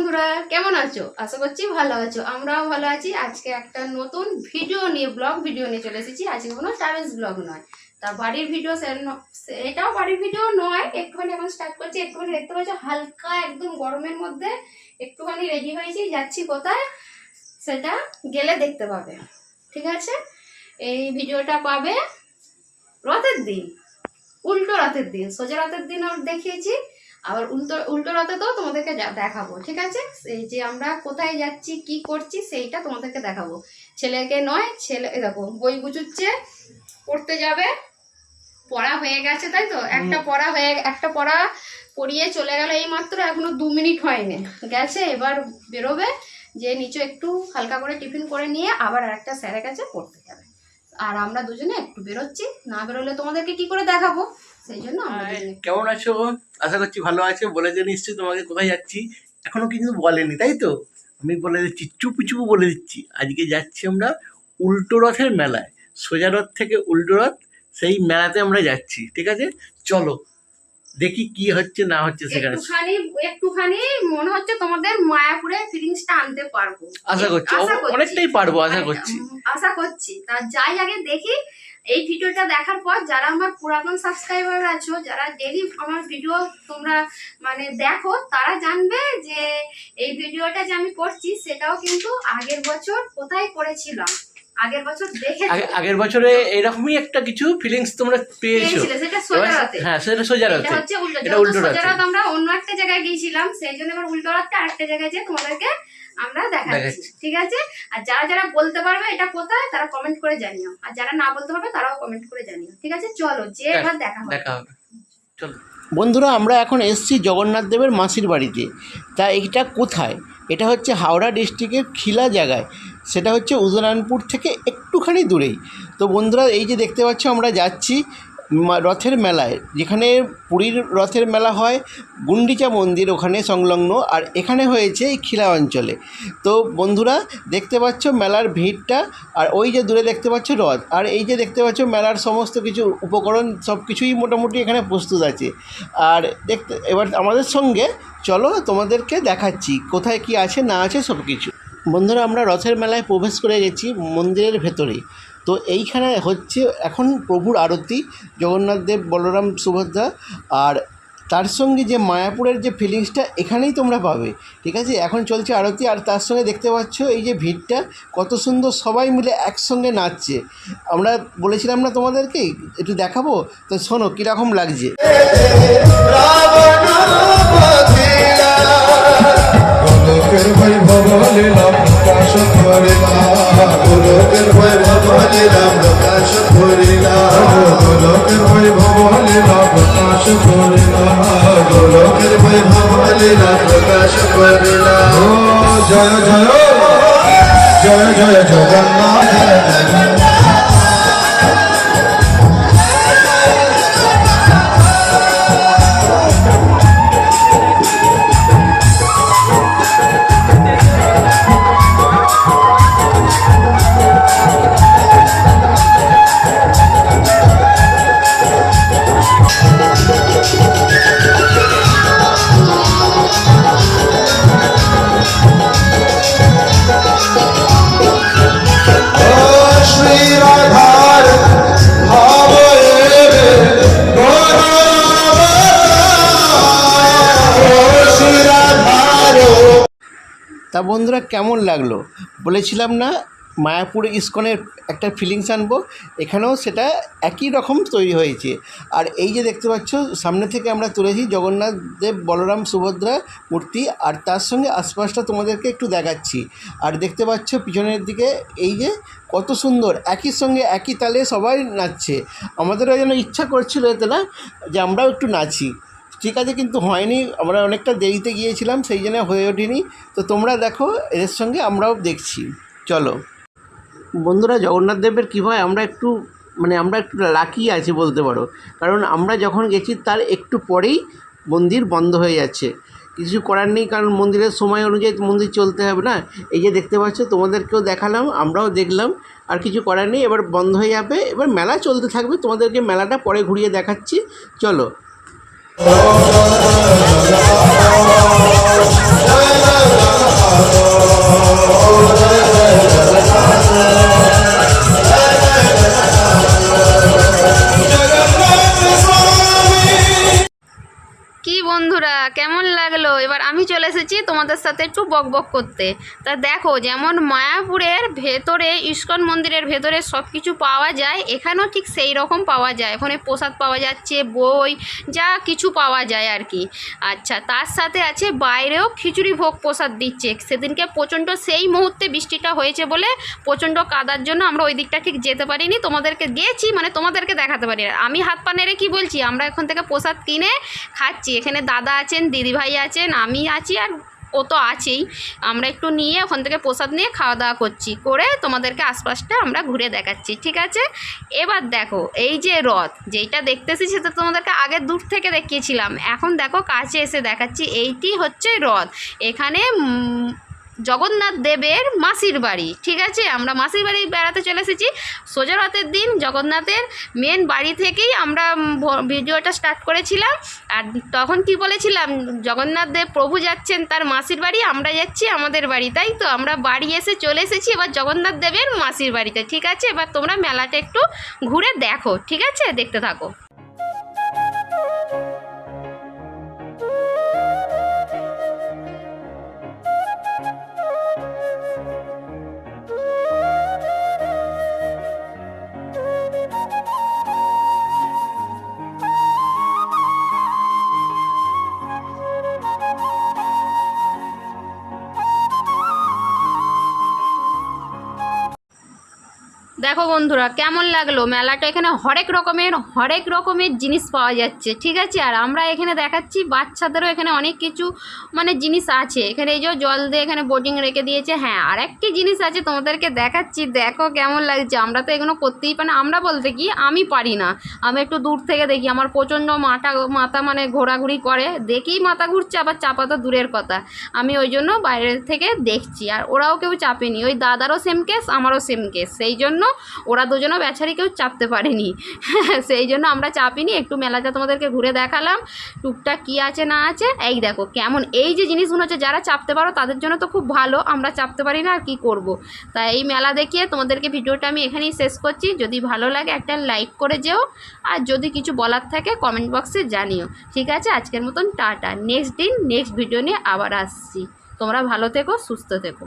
বন্ধুরা, কেমন আছো? আশা করছি ভালো আছো। আমরাও ভালো আছি। আজকে একটা নতুন ভিডিও নিয়ে, ব্লগ ভিডিও নিয়ে চলে এসেছি। আজকে কোনো ট্রাভেলস ব্লগ নয়। তা বাড়ির ভিডিও এটাও বাড়ির ভিডিও নয়। একটুখানি এখন স্টার্ট করছি। একটুখানি দেখতে পাচ্ছ, হালকা একদম গরমের মধ্যে একটুখানি রেডি হয়েছি। যাচ্ছি কোথায়? সেটা গেলে দেখতে পাবে। ঠিক আছে? এই ভিডিওটা পাবে রথের দিন। উল্টো রথের দিন। সোজা রথের দিন দেখিয়েছি। আবার উল্টো উল্টো রাতে তো তোমাদেরকে দেখাবো ঠিক আছে? এই যে আমরা কোথায় যাচ্ছি কি করছি সেইটা তোমাদেরকে দেখাবো। ছেলেকে নয় ছেলে দেখো বই গুছুচ্ছে পড়তে যাবে। পড়া হয়ে গেছে তাই তো? একটা পড়া হয়ে একটা পড়া পড়িয়ে চলে গেল এই মাত্র এখনও দু মিনিট হয়নি। গেছে এবার বেরোবে যে নিচে একটু হালকা করে টিফিন করে নিয়ে আবার আরেকটা স্যারের কাছে পড়তে যাবে। আর আমরা দুজনে একটু বেরোচ্ছি না বেরোলে তোমাদেরকে কি করে দেখাবো? সেই জন্য কেমন আছো? আশা করছি ভালো আছো। বলে যে নিশ্চয়ই তোমাকে কোথায় যাচ্ছি। এখনও কিন্তু বলেনি তাই তো? আমি বলে দিচ্ছি চুপু চুপু বলে দিচ্ছি। আজকে যাচ্ছি আমরা উল্টো রথের মেলায়। সোজা রথ থেকে উল্টো রথ সেই মেলাতে আমরা যাচ্ছি ঠিক আছে? চলো দেখি কি হচ্ছে না হচ্ছে সেখানে। একটুখানি একটুখানি মনে হচ্ছে তোমাদের মায়াপুরে ফিলিংসটা আনতে পারব। আশা করছি অনেকটাই পারব আশা করছি। আশা করছি। তা যাই আগে দেখি এই ভিডিওটা দেখার পর যারা আমার পুরাতন সাবস্ক্রাইবার আছো, যারা ডেলি আমার ভিডিও তোমরা মানে দেখো, তারা জানবে যে এই ভিডিওটা যে আমি করছি, সেটাও কিন্তু আগের বছর কোথায় করেছিলাম। আগের বছর আগের বছরে এরকমই একটা কিছু ফিলিংস তোমরা পেয়েছ। পেয়েছিলে, সেটা সোজা রাতে। হ্যাঁ সেটা সোজা এটা হচ্ছে উল্টো রাতে। রাত আমরা অন্য একটা জায়গায় গিয়েছিলাম সেই জন্য এবার উল্টো রাতটা আরেকটা জায়গায় যে তোমাদেরকে আমরা দেখাচ্ছি। দেখাচ্ছি। ঠিক আছে? আর যারা যারা বলতে পারবে এটা কোথায় তারা কমেন্ট করে জানিও। আর যারা না বলতে পারবে তারাও কমেন্ট করে জানিও। ঠিক আছে? চলো যে এবার দেখা হবে। দেখা হবে। চলো। বন্ধুরা আমরা এখন এসেছি জগন্নাথ দেবের মাসির বাড়িতে। তা এটা কোথায়? এটা হচ্ছে হাওড়া ডিস্ট্রিক্টের খিলা জায়গায়। সেটা হচ্ছে উদয়নারায়ণপুর থেকে একটুখানি দূরেই। তো বন্ধুরা, এই যে দেখতে পাচ্ছ আমরা যাচ্ছি রথের মেলায়। যেখানে পুরীর রথের মেলা হয়, গুন্ডিচা মন্দির ওখানে সংলগ্ন, আর এখানে হয়েছে এই খিলা অঞ্চলে। তো বন্ধুরা, দেখতে পাচ্ছ মেলার ভিড়টা, আর ওই যে দূরে দেখতে পাচ্ছ রথ। আর এই যে দেখতে পাচ্ছ মেলার সমস্ত কিছু উপকরণ, সব কিছুই মোটামুটি এখানে প্রস্তুত আছে। আর দেখতে, এবার আমাদের সঙ্গে, চলো তোমাদেরকে দেখাচ্ছি, কোথায় কি আছে, না আছে সব কিছু বন্ধুরা, আমরা রথের মেলায় প্রবেশ করে গেছি মন্দিরের ভেতরে তো এইখানে হচ্ছে এখন প্রভুর আরতি, জগন্নাথ দেব, বলরাম, সুভদ্রা, আর তার সঙ্গে যে মায়াপুরের যে ফিলিংসটা এখানেই তোমরা পাবে, ঠিক আছে? এখন চলছে আরতি, আর তার সঙ্গে দেখতে পাচ্ছ এই যে ভিড়টা, কত সুন্দর সবাই মিলে একসঙ্গে নাচছে। আমরা বলেছিলাম না তোমাদেরকে? একটু দেখাবো? তো শোনো, কীরকম লাগছে। প্রকাশ করিলা গোলকের বৈভব লীলা প্রকাশ করিলা গোলকের বৈভব লীলা প্রকাশ করিলা গোলকের বৈভব লীলা প্রকাশ করিলা ও জয় জয় জয় জয় জগন্নাথ। তা বন্ধুরা কেমন লাগল? বলেছিলাম না, মায়াপুর ইস্কনের একটা ফিলিংস আনব, এখানেও সেটা একই রকম তৈরি হয়েছে। আর এই যে দেখতে পাচ্ছ, সামনে থেকে আমরা তুলেছি জগন্নাথ দেব, বলরাম, সুভদ্রা মূর্তি, আর তার সঙ্গে আশপাশটা তোমাদেরকে একটু দেখাচ্ছি। আর দেখতে পাচ্ছ পিছনের দিকে এই যে কত সুন্দর, একই সঙ্গে একই তালে সবাই নাচছে। আমাদেরও যেন ইচ্ছা করছিল এতে না যে আমরাও একটু নাচি। ঠিক আছে, কিন্তু হয়নি। আমরা অনেকটা দেরিতে গিয়েছিলাম, সেই জন্য হয়ে ওঠেনি। তো তোমরা দেখো, এদের সঙ্গে আমরাও দেখছি। চলো। বন্ধুরা, জগন্নাথ দেবের কী হয়, আমরা একটু মানে আমরা একটু লাকি আছি বলতে পারো। কারণ আমরা যখন গেছি, তার একটু পরেই মন্দির বন্ধ হয়ে যাচ্ছে। কিছু করার নেই, কারণ মন্দিরের সময় অনুযায়ী মন্দির চলতে হবে না। এই যে দেখতে পাচ্ছ, তোমাদেরকেও দেখালাম, আমরাও দেখলাম। আর কিছু করার নেই, এবার বন্ধ হয়ে যাবে। এবার মেলা চলতে থাকবে, তোমাদেরকে মেলাটা পরে ঘুরিয়ে দেখাচ্ছি। চলো। Oh, জয় এবার আমি চলে এসেছি তোমাদের সাথে একটু বক বক করতে। তা দেখো, যেমন মায়াপুরের ভেতরে, ইস্কন মন্দিরের ভেতরে সব কিছু পাওয়া যায়, এখানেও ঠিক সেই রকম পাওয়া যায়। ওখানে প্রসাদ পাওয়া যাচ্ছে, বই, যা কিছু পাওয়া যায় আর কি আচ্ছা তার সাথে আছে বাইরেও খিচুড়ি ভোগ প্রসাদ দিচ্ছে। সেদিনকে প্রচণ্ড সেই মুহূর্তে বৃষ্টিটা হয়েছে বলে প্রচণ্ড কাদার জন্য আমরা ওই দিকটা ঠিক যেতে পারিনি। তোমাদেরকে গেছি মানে তোমাদেরকে দেখাতে পারি। আমি হাত পা নেড়ে কি বলছি? আমরা এখন থেকে প্রসাদ কিনে খাচ্ছি। এখানে দাদা আছেন, দিদিভাই আছেন, আমি আছি আর ও তো আছেই। আমরা একটু নিয়ে ওখান থেকে প্রসাদ নিয়ে খাওয়া দাওয়া করছি, করে তোমাদেরকে আশপাশটা আমরা ঘুরে দেখাচ্ছি, ঠিক আছে? এবার দেখো, এই যে রথ, যেইটা দেখতেছি সেটা তোমাদেরকে আগে দূর থেকে দেখিয়েছিলাম। এখন দেখো কাছে এসে দেখাচ্ছি, এইটি হচ্ছে রথ। এখানে জগন্নাথ দেবের মাসির বাড়ি, ঠিক আছে? আমরা মাসির বাড়ি বেড়াতে চলে এসেছি সোজা রথের দিন জগন্নাথের মেন বাড়ি থেকেই আমরা ভিডিওটা স্টার্ট করেছিলাম। আর তখন কি বলেছিলাম, জগন্নাথ দেব প্রভু যাচ্ছেন তার মাসির বাড়ি, আমরা যাচ্ছি আমাদের বাড়ি, তাই তো? আমরা বাড়ি এসে চলে এসেছি, এবার জগন্নাথ দেবের মাসির বাড়িতে, ঠিক আছে? এবার তোমরা মেলাটা একটু ঘুরে দেখো, ঠিক আছে? দেখতে থাকো। দেখো বন্ধুরা, কেমন লাগল? মেলাটা এখানে হরেক রকমের হরেক রকমের জিনিস পাওয়া যাচ্ছে, ঠিক আছে? আর আমরা এখানে দেখাচ্ছি, বাচ্চাদেরও এখানে অনেক কিছু মানে জিনিস আছে। এখানে এই যে জল দিয়ে এখানে বোটিং রেখে দিয়েছে হ্যাঁ আর একটি জিনিস আছে তোমাদেরকে দেখাচ্ছি, দেখো কেমন লাগছে। আমরা তো এগুলো করতেই পারি আমরা বলতে কি, আমি পারি না। আমি একটু দূর থেকে দেখি, আমার প্রচণ্ড মাথা মাথা মানে ঘোরাঘুরি করে, দেখেই মাথা ঘুরছে, আবার চাপা তো দূরের কথা। আমি ওই জন্য বাইরের থেকে দেখছি, আর ওরাও কেউ চাপেনি, ওই দাদারও সেম কেস আমারও সেম কেস সেই জন্য ওরা দুজনও বেচারি কেউ চাপতে পারেনি। সেই জন্য আমরা চাপিনি, একটু মেলাটা তোমাদেরকে ঘুরে দেখালাম, টুকটাক কী আছে না আছে। এই দেখো, কেমন, এই যে জিনিসগুলো হচ্ছে যারা চাপতে পারো তাদের জন্য তো খুব ভালো, আমরা চাপতে পারি না আর কী করব। তাই এই মেলা দেখিয়ে তোমাদেরকে ভিডিওটা আমি এখানেই শেষ করছি। যদি ভালো লাগে একটা লাইক করে যেও, আর যদি কিছু বলার থাকে কমেন্ট বক্সে জানিও। ঠিক আছে, আজকের মতন টাটা, নেক্সট দিন, নেক্সট ভিডিও নিয়ে আবার আসছি। তোমরা ভালো থেকো, সুস্থ থেকো।